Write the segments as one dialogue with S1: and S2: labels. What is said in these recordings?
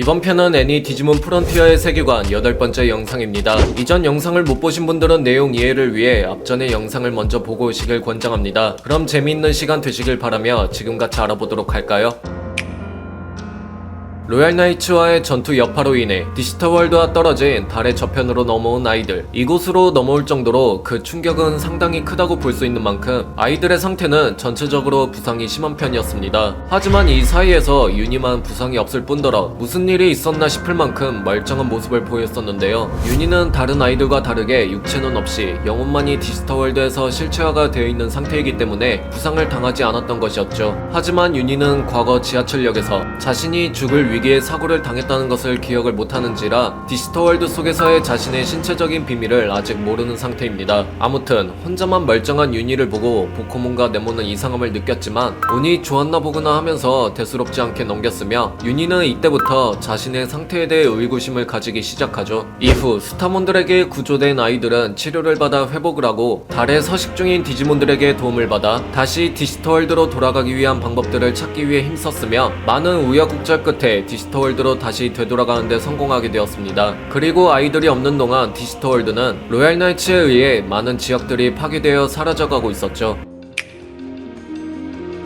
S1: 이번 편은 애니 디지몬 프론티어의 세계관 여덟 번째 영상입니다. 이전 영상을 못 보신 분들은 내용 이해를 위해 앞전의 영상을 먼저 보고 오시길 권장합니다. 그럼 재미있는 시간 되시길 바라며 지금 같이 알아보도록 할까요? 로얄 나이츠와의 전투 여파로 인해 디지털월드와 떨어진 달의 저편으로 넘어온 아이들 이곳으로 넘어올 정도로 그 충격은 상당히 크다고 볼 수 있는 만큼 아이들의 상태는 전체적으로 부상이 심한 편이었습니다. 하지만 이 사이에서 유니만 부상이 없을 뿐더러 무슨 일이 있었나 싶을 만큼 멀쩡한 모습을 보였었는데요. 유니는 다른 아이들과 다르게 육체는 없이 영혼만이 디지털월드에서 실체화가 되어 있는 상태이기 때문에 부상을 당하지 않았던 것이었죠. 하지만 유니는 과거 지하철역에서 자신이 죽을 위기 에 사고를 당했다는 것을 기억을 못하는지라 디지털월드 속에서의 자신의 신체적인 비밀을 아직 모르는 상태입니다. 아무튼 혼자만 멀쩡한 유니를 보고 보코몬과 네모는 이상함을 느꼈지만 운이 좋았나 보구나 하면서 대수롭지 않게 넘겼으며 유니는 이때부터 자신의 상태에 대해 의구심을 가지기 시작하죠. 이후 스타몬들에게 구조된 아이들은 치료를 받아 회복을 하고 달에 서식 중인 디지몬들에게 도움을 받아 다시 디지털월드로 돌아가기 위한 방법들을 찾기 위해 힘썼으며 많은 우여곡절 끝에 디지털월드로 다시 되돌아가는데 성공하게 되었습니다. 그리고 아이들이 없는 동안 디지털월드는 로얄 나이츠에 의해 많은 지역들이 파괴되어 사라져가고 있었죠.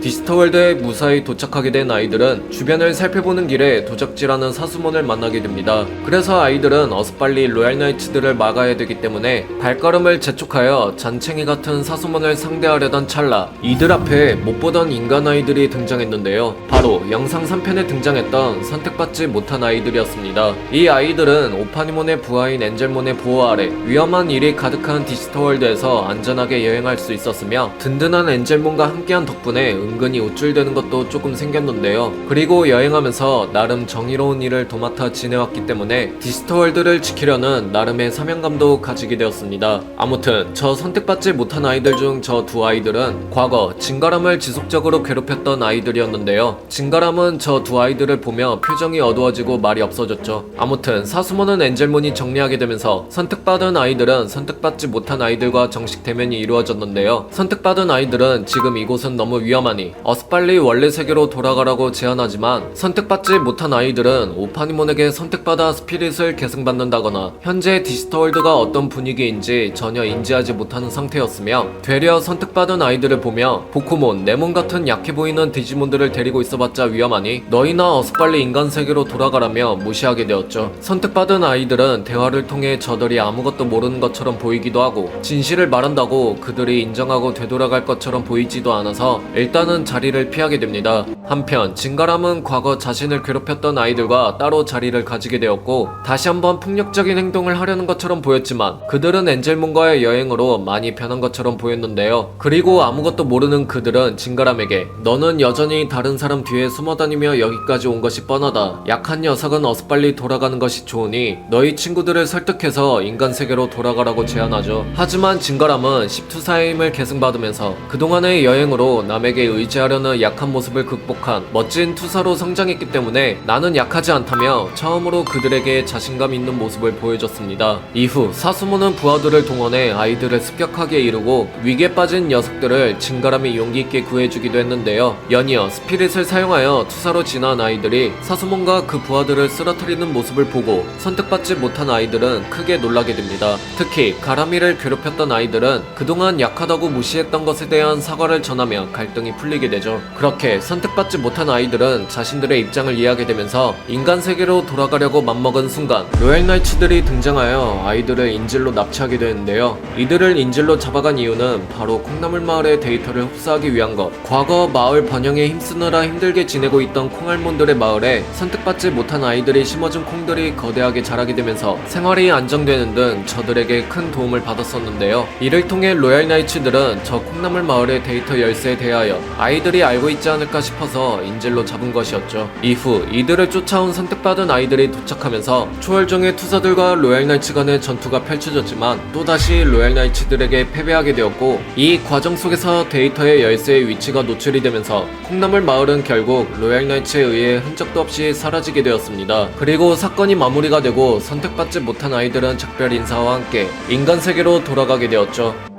S1: 디지털월드에 무사히 도착하게 된 아이들은 주변을 살펴보는 길에 도적질하는 사수몬을 만나게 됩니다. 그래서 아이들은 어서 빨리 로얄 나이츠들을 막아야 되기 때문에 발걸음을 재촉하여 잔챙이 같은 사수몬을 상대하려던 찰나 이들 앞에 못 보던 인간 아이들이 등장했는데요. 바로 영상 3편에 등장했던 선택받지 못한 아이들이었습니다. 이 아이들은 오파니몬의 부하인 엔젤몬의 보호 아래 위험한 일이 가득한 디지털월드에서 안전하게 여행할 수 있었으며 든든한 엔젤몬과 함께한 덕분에 은근히 우쭐대는 것도 조금 생겼는데요. 그리고 여행하면서 나름 정의로운 일을 도맡아 지내왔기 때문에 디지털월드를 지키려는 나름의 사명감도 가지게 되었습니다. 아무튼 저 선택받지 못한 아이들 중 저 두 아이들은 과거 진가람을 지속적으로 괴롭혔던 아이들이었는데요. 진가람은 저 두 아이들을 보며 표정이 어두워지고 말이 없어졌죠. 아무튼 사수모는 엔젤몬이 정리하게 되면서 선택받은 아이들은 선택받지 못한 아이들과 정식 대면이 이루어졌는데요. 선택받은 아이들은 지금 이곳은 너무 위험하니 어서 빨리 원래 세계로 돌아가라고 제안하지만 선택받지 못한 아이들은 오파니몬에게 선택받아 스피릿을 계승받는다거나 현재 디지털월드가 어떤 분위기인지 전혀 인지하지 못하는 상태였으며 되려 선택받은 아이들을 보며 보코몬, 네몬 같은 약해 보이는 디지몬들을 데리고 있어봤자 위험하니 너희나 어서 빨리 인간 세계로 돌아가라며 무시하게 되었죠. 선택받은 아이들은 대화를 통해 저들이 아무것도 모르는 것처럼 보이기도 하고 진실을 말한다고 그들이 인정하고 되돌아갈 것처럼 보이지도 않아서 일단은 자리를 피하게 됩니다. 한편 진가람은 과거 자신을 괴롭혔던 아이들과 따로 자리를 가지게 되었고 다시 한번 폭력적인 행동을 하려는 것처럼 보였지만 그들은 엔젤몬과의 여행으로 많이 변한 것처럼 보였는데요. 그리고 아무것도 모르는 그들은 진가람에게 너는 여전히 다른 사람 뒤에 숨어 다니며 여기까지 온 것이 뻔하다. 약한 녀석은 어서 빨리 돌아가는 것이 좋으니 너희 친구들을 설득해서 인간 세계로 돌아가라고 제안하죠. 하지만 진가람은 10투사임을 계승받으면서 그동안의 여행으로 남에게 의 지하려는 약한 모습을 극복한 멋진 투사로 성장했기 때문에 나는 약하지 않다며 처음으로 그들에게 자신감 있는 모습을 보여줬습니다. 이후 사수모는 부하들을 동원해 아이들을 습격하게 이루고 위기에 빠진 녀석들을 진가람이 용기 있게 구해주기도 했는데요. 연이어 스피릿을 사용하여 투사로 진화한 아이들이 사수몬과 그 부하들을 쓰러뜨리는 모습을 보고 선택받지 못한 아이들은 크게 놀라게 됩니다. 특히 가라미를 괴롭혔던 아이들은 그동안 약하다고 무시했던 것에 대한 사과를 전하며 갈등이 풀리게 되죠. 그렇게 선택받지 못한 아이들은 자신들의 입장을 이해하게 되면서 인간 세계로 돌아가려고 맘먹은 순간 로얄 나이츠들이 등장하여 아이들을 인질로 납치하게 되는데요. 이들을 인질로 잡아간 이유는 바로 콩나물 마을의 데이터를 흡수하기 위한 것. 과거 마을 번영에 힘쓰느라 힘들게 지내고 있던 콩알몬들의 마을에 선택받지 못한 아이들이 심어준 콩들이 거대하게 자라게 되면서 생활이 안정되는 등 저들에게 큰 도움을 받았었는데요. 이를 통해 로얄 나이츠들은 저 콩나물 마을의 데이터 열쇠에 대하여 아이들이 알고 있지 않을까 싶어서 인질로 잡은 것이었죠. 이후 이들을 쫓아온 선택받은 아이들이 도착하면서 초월종의 투사들과 로얄 나이츠 간의 전투가 펼쳐졌지만 또다시 로얄 나이츠들에게 패배하게 되었고 이 과정 속에서 데이터의 열쇠의 위치가 노출이 되면서 콩나물 마을은 결국 로얄 나이츠에 의해 흔적도 없이 사라지게 되었습니다. 그리고 사건이 마무리가 되고 선택받지 못한 아이들은 작별 인사와 함께 인간 세계로 돌아가게 되었죠.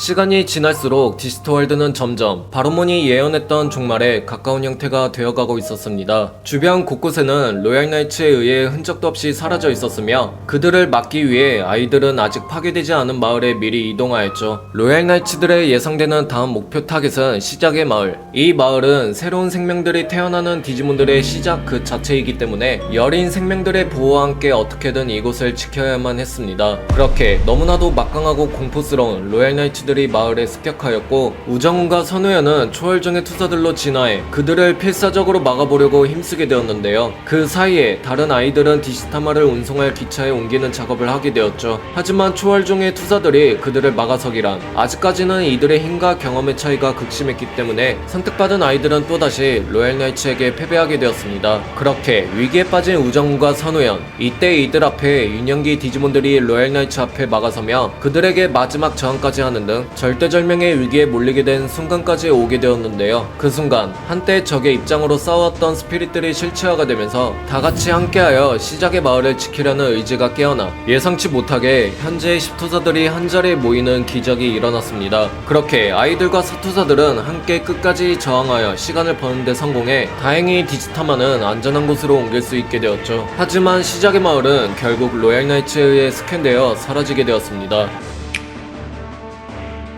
S1: 시간이 지날수록 디스트월드는 점점 바로몬이 예언했던 종말에 가까운 형태가 되어가고 있었습니다. 주변 곳곳에는 로얄 나이츠에 의해 흔적도 없이 사라져 있었으며 그들을 막기 위해 아이들은 아직 파괴되지 않은 마을에 미리 이동하였죠. 로얄 나이츠들의 예상되는 다음 목표 타겟은 시작의 마을. 이 마을은 새로운 생명들이 태어나는 디지몬들의 시작 그 자체이기 때문에 여린 생명들의 보호와 함께 어떻게든 이곳을 지켜야만 했습니다. 그렇게 너무나도 막강하고 공포스러운 로얄 나이츠들 이 마을에 습격하였고 우정훈과 선우연은 초월정의 투사들로 진화해 그들을 필사적으로 막아보려고 힘쓰게 되었는데요. 그 사이에 다른 아이들은 디시타마를 운송할 기차에 옮기는 작업을 하게 되었죠. 하지만 초월종의 투사들이 그들을 막아서기란 아직까지는 이들의 힘과 경험의 차이가 극심했기 때문에 선택받은 아이들은 또다시 로얄 나이츠에게 패배하게 되었습니다. 그렇게 위기에 빠진 우정훈과 선우연 이때 이들 앞에 유년기 디지몬들이 로얄 나이츠 앞에 막아서며 그들에게 마지막 저항까지 하는 등 절대절명의 위기에 몰리게 된 순간까지 오게 되었는데요. 그 순간 한때 적의 입장으로 싸웠던 스피릿들이 실체화가 되면서 다 같이 함께하여 시작의 마을을 지키려는 의지가 깨어나 예상치 못하게 현재의 십투사들이 한자리에 모이는 기적이 일어났습니다. 그렇게 아이들과 사투사들은 함께 끝까지 저항하여 시간을 버는데 성공해 다행히 디지타마는 안전한 곳으로 옮길 수 있게 되었죠. 하지만 시작의 마을은 결국 로얄 나이츠에 의해 스캔되어 사라지게 되었습니다.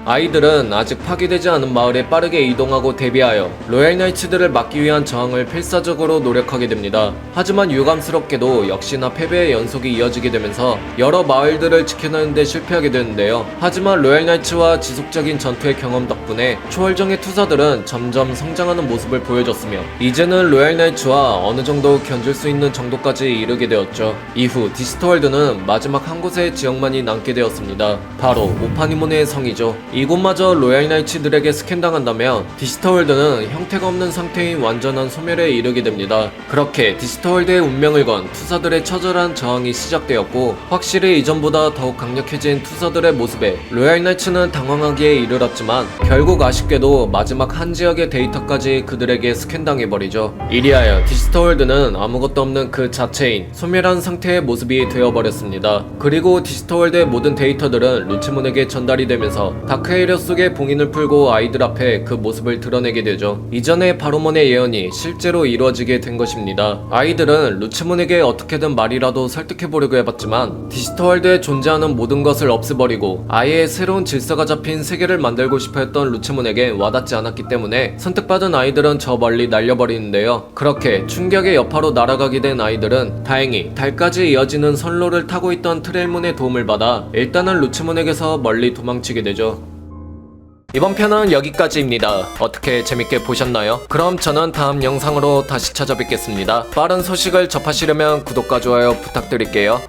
S1: 아이들은 아직 파괴되지 않은 마을에 빠르게 이동하고 대비하여 로얄 나이츠들을 막기 위한 저항을 필사적으로 노력하게 됩니다. 하지만 유감스럽게도 역시나 패배의 연속이 이어지게 되면서 여러 마을들을 지켜내는데 실패하게 되는데요. 하지만 로얄 나이츠와 지속적인 전투의 경험 덕분에 초월정의 투사들은 점점 성장하는 모습을 보여줬으며 이제는 로얄 나이츠와 어느 정도 견줄 수 있는 정도까지 이르게 되었죠. 이후 디스트월드는 마지막 한 곳의 지역만이 남게 되었습니다. 바로 오파니모네의 성이죠. 이곳마저 로얄 나이츠들에게 스캔당한다면 디스터월드는 형태가 없는 상태인 완전한 소멸에 이르게 됩니다. 그렇게 디스터월드의 운명을 건 투사들의 처절한 저항이 시작되었고 확실히 이전보다 더욱 강력해진 투사들의 모습에 로얄 나이츠는 당황하기에 이르렀지만 결국 아쉽게도 마지막 한 지역의 데이터까지 그들에게 스캔당해버리죠. 이리하여 디스터월드는 아무것도 없는 그 자체인 소멸한 상태의 모습이 되어버렸습니다. 그리고 디스터월드의 모든 데이터들은 루치몬에게 전달이 되면서 다 크에이러 속의 봉인을 풀고 아이들 앞에 그 모습을 드러내게 되죠. 이전에 바로몬의 예언이 실제로 이루어지게 된 것입니다. 아이들은 루치몬에게 어떻게든 말이라도 설득해보려고 해봤지만 디지털월드에 존재하는 모든 것을 없애버리고 아예 새로운 질서가 잡힌 세계를 만들고 싶어 했던 루치몬에게 와닿지 않았기 때문에 선택받은 아이들은 저 멀리 날려버리는데요. 그렇게 충격의 여파로 날아가게 된 아이들은 다행히 달까지 이어지는 선로를 타고 있던 트레일문의 도움을 받아 일단은 루치몬에게서 멀리 도망치게 되죠. 이번 편은 여기까지입니다. 어떻게 재밌게 보셨나요? 그럼 저는 다음 영상으로 다시 찾아뵙겠습니다. 빠른 소식을 접하시려면 구독과 좋아요 부탁드릴게요.